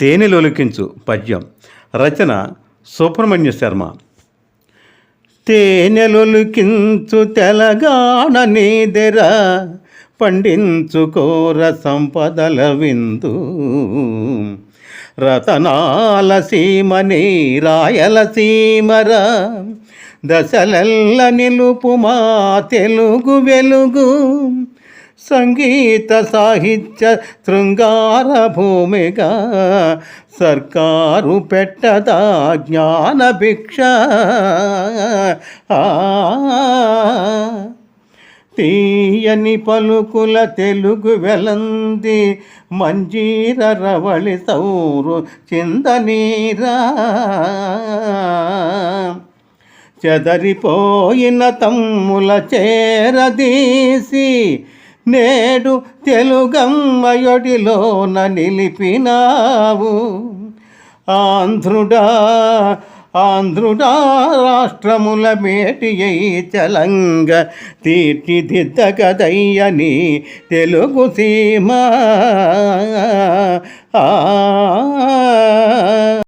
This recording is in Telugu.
తేనెలొలికించు పద్యం. రచన సుబ్రహ్మణ్య శర్మ. తేనెలొలికించు తెలంగాణ నీదెర పండించుకోర సంపదల విందు. రతనాల సీమని రాయల సీమర దశలెల్ల నిలుపు మా తెలుగు వెలుగు. సంగీత సాహిత్య శృంగార భూమిగా సర్కారు పెట్టదా జ్ఞాన భిక్ష. తీయని పలుకుల తెలుగు వెలంది మంజీర రవళి సౌరు చిందనీరా. చెదరిపోయిన తమ్ముల చేరదీసి నేడు తెలుగమ్మయొడిలోన నిలిపినావు. ఆంధ్రుడా ఆంధ్రుడా రాష్ట్రముల మేటి అయి చలంగ తీర్చిదిద్దగదయ్యని తెలుగు సీమ. ఆ